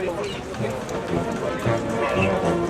Thank you.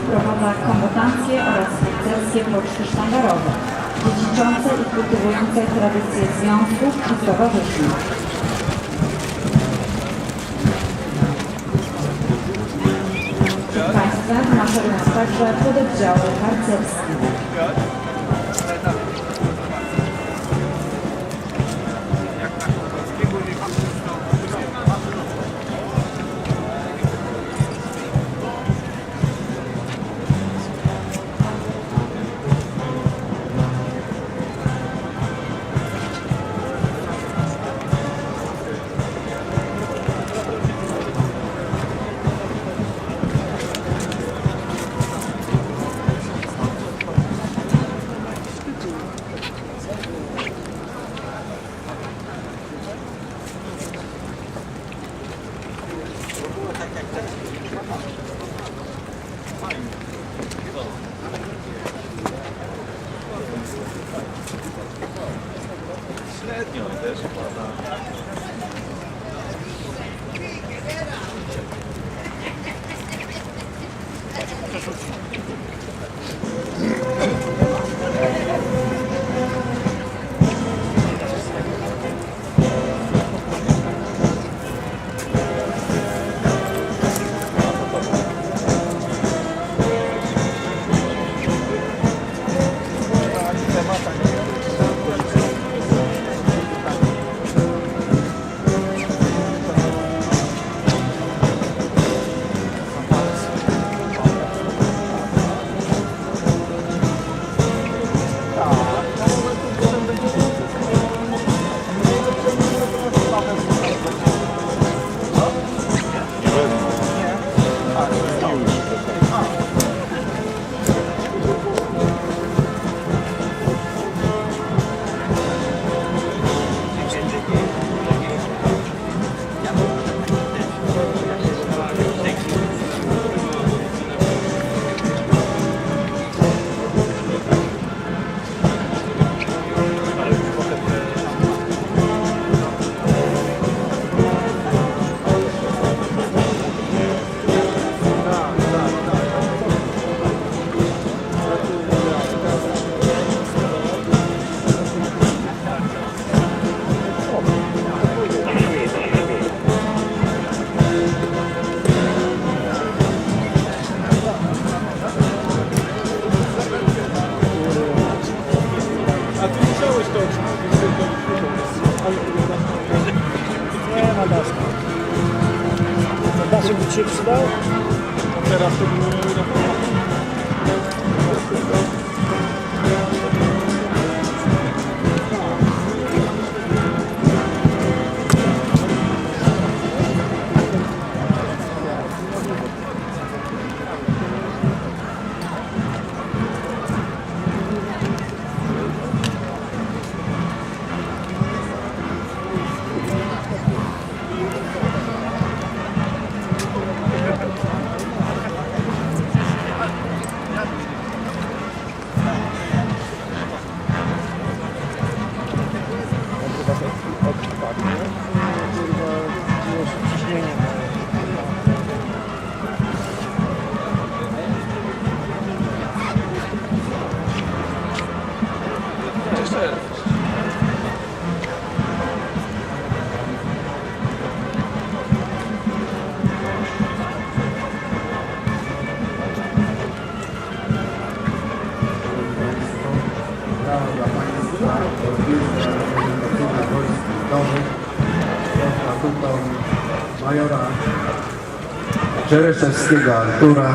Wprowadza kombotację oraz sukcesję poczty sztandarowe, dziedziczące i kultywujące tradycje związków i. Przed Państwem maszerują także pododdziały harcerskie. Średnio też pada. যাব Çek suda. Her hafta bunu Brawo dla Państwa, Orkiestra Reprezentacyjna Wojsk Ludowych pod majora Czereszewskiego Artura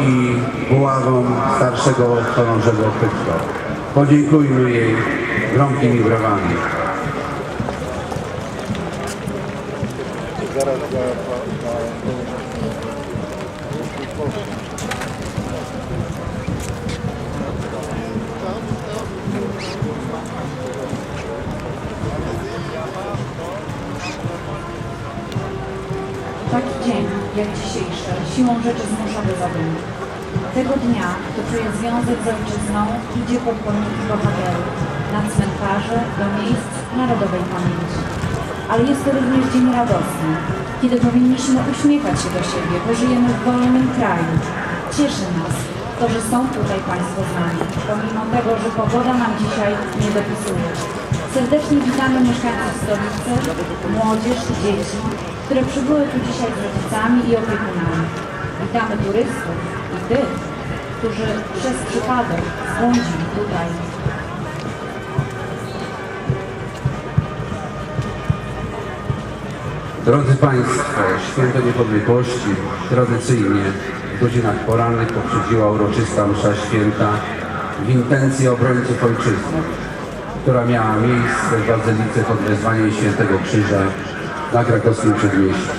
i buławą starszego chorążego Pyczko. Podziękujmy jej gromkimi brawami. Taki dzień, jak dzisiejszy, siłą rzeczy zmusza do. Tego dnia, kto czuje związek z ojczyzną, idzie pod pomniki bohaterów, na cmentarze, do miejsc narodowej pamięci. Ale jest to również dzień radosny, kiedy powinniśmy uśmiechać się do siebie, bo żyjemy w wolnym kraju, Cieszy nas to, że są tutaj Państwo z nami, pomimo tego, że pogoda nam dzisiaj nie dopisuje. Serdecznie witamy mieszkańców stolicy, młodzież dzieci, które przybyły tu dzisiaj z rodzicami i opiekunami. Witamy turystów i tych, którzy przez przypadek zbłądzili tutaj. Drodzy Państwo, Święto Niepodległości tradycyjnie w godzinach porannych poprzedziła uroczysta msza święta w intencji obrońców ojczyzny, która miała miejsce w Bazylice pod wezwaniem Świętego Krzyża na krakowskim przedmieściu.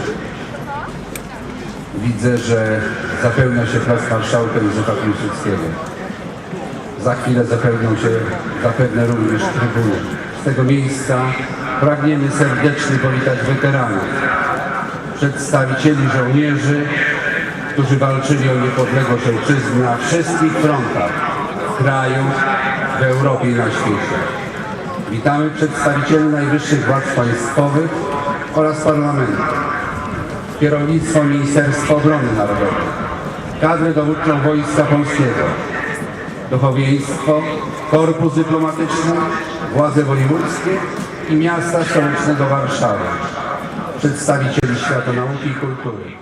Widzę, że zapełnia się plac Marszałka Józefa Piłsudskiego. Za chwilę zapełnią się zapewne również trybuny. Z tego miejsca pragniemy serdecznie powitać weteranów, przedstawicieli żołnierzy, którzy walczyli o niepodległość ojczyzny na wszystkich frontach kraju, w Europie i na świecie. Witamy przedstawicieli najwyższych władz państwowych oraz parlamentu, kierownictwo Ministerstwa Obrony Narodowej, kadrę dowódczą Wojska Polskiego, duchowieństwo, korpus dyplomatyczny, władze wojewódzkie i miasta stołecznego Warszawy, przedstawicieli świata nauki i kultury.